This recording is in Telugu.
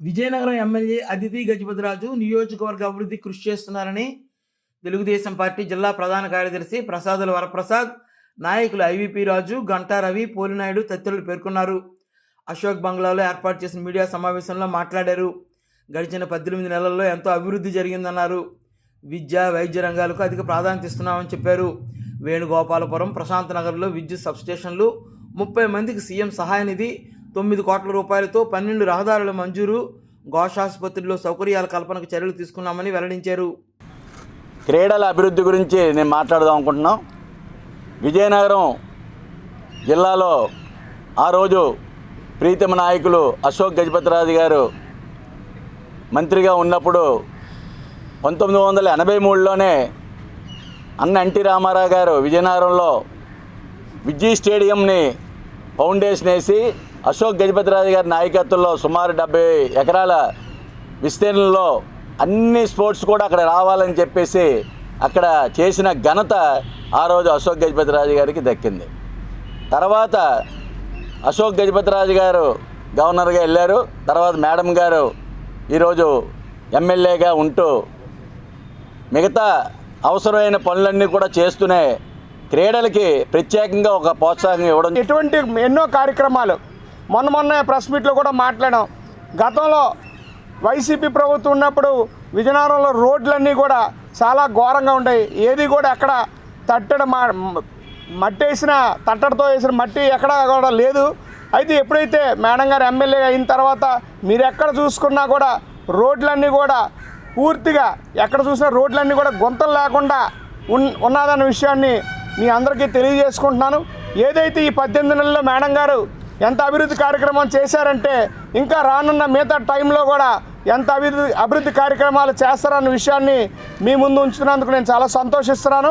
విజయనగరం ఎమ్మెల్యే అతిథి గజపతిరాజు నియోజకవర్గ అభివృద్ధి కృషి చేస్తున్నారని తెలుగుదేశం పార్టీ జిల్లా ప్రధాన కార్యదర్శి ప్రసాదుల వరప్రసాద్ నాయకులు ఐవీపీ రాజు గంటా రవి పోలినాయుడు తదితరులు పేర్కొన్నారు. అశోక్ బంగ్లాలో ఏర్పాటు చేసిన మీడియా సమావేశంలో మాట్లాడారు. గడిచిన పద్దెనిమిది నెలల్లో ఎంతో అభివృద్ధి జరిగిందన్నారు. విద్య వైద్య రంగాలకు అధిక ప్రాధాన్యత ఇస్తున్నామని చెప్పారు. వేణుగోపాలపురం ప్రశాంత్ నగర్లో విద్యుత్ సబ్స్టేషన్లు ముప్పై మందికి సీఎం సహాయ నిధి తొమ్మిది కోట్ల రూపాయలతో పన్నెండు రహదారుల మంజూరు. ఘోషాసుపత్రిలో సౌకర్యాల కల్పనకు చర్యలు తీసుకున్నామని వెల్లడించారు. క్రీడల అభివృద్ధి గురించి నేను మాట్లాడదాం అనుకుంటున్నాం. విజయనగరం జిల్లాలో ఆ రోజు ప్రీతమ నాయకులు అశోక్ గజపతిరాజు గారు మంత్రిగా ఉన్నప్పుడు పంతొమ్మిది వందల ఎనభై మూడులోనే అన్న ఎన్టీ రామారావు గారు విజయనగరంలో విజయ్ స్టేడియంని ఫౌండేషన్ వేసి అశోక్ గజపతిరాజు గారి నాయకత్వంలో సుమారు డెబ్బై ఎకరాల విస్తీర్ణంలో అన్ని స్పోర్ట్స్ కూడా అక్కడ రావాలని చెప్పేసి అక్కడ చేసిన ఘనత ఆ రోజు అశోక్ గజపతిరాజు గారికి దక్కింది. తర్వాత అశోక్ గజపతిరాజు గారు గవర్నర్గా వెళ్ళారు. తర్వాత మేడం గారు ఈరోజు ఎమ్మెల్యేగా ఉంటూ మిగతా అవసరమైన పనులన్నీ కూడా చేస్తూనే క్రీడలకి ప్రత్యేకంగా ఒక ప్రోత్సాహం ఇవ్వడం ఇటువంటి ఎన్నో కార్యక్రమాలు. మొన్న మొన్న ప్రెస్ మీట్లో కూడా మాట్లాడాం. గతంలో వైసీపీ ప్రభుత్వం ఉన్నప్పుడు విజయనగరంలో రోడ్లన్నీ కూడా చాలా ఘోరంగా ఉండేవి. ఏది కూడా ఎక్కడ తట్టడ మా మట్టి వేసిన తట్టడితో వేసిన మట్టి ఎక్కడ కూడా లేదు. అయితే ఎప్పుడైతే మేడం గారు ఎమ్మెల్యే అయిన తర్వాత మీరు ఎక్కడ చూసుకున్నా కూడా రోడ్లన్నీ కూడా పూర్తిగా ఎక్కడ చూసినా రోడ్లన్నీ కూడా గుంతలు లేకుండా ఉన్ ఉన్నదన్న విషయాన్ని మీ అందరికీ తెలియజేసుకుంటున్నాను. ఏదైతే ఈ పద్దెనిమిది నెలల్లో మేడం గారు ఎంత అభివృద్ధి కార్యక్రమం చేశారంటే ఇంకా రానున్న మిగతా టైంలో కూడా ఎంత అభివృద్ధి అభివృద్ధి కార్యక్రమాలు చేస్తారన్న విషయాన్ని మీ ముందు ఉంచుతున్నందుకు నేను చాలా సంతోషిస్తున్నాను.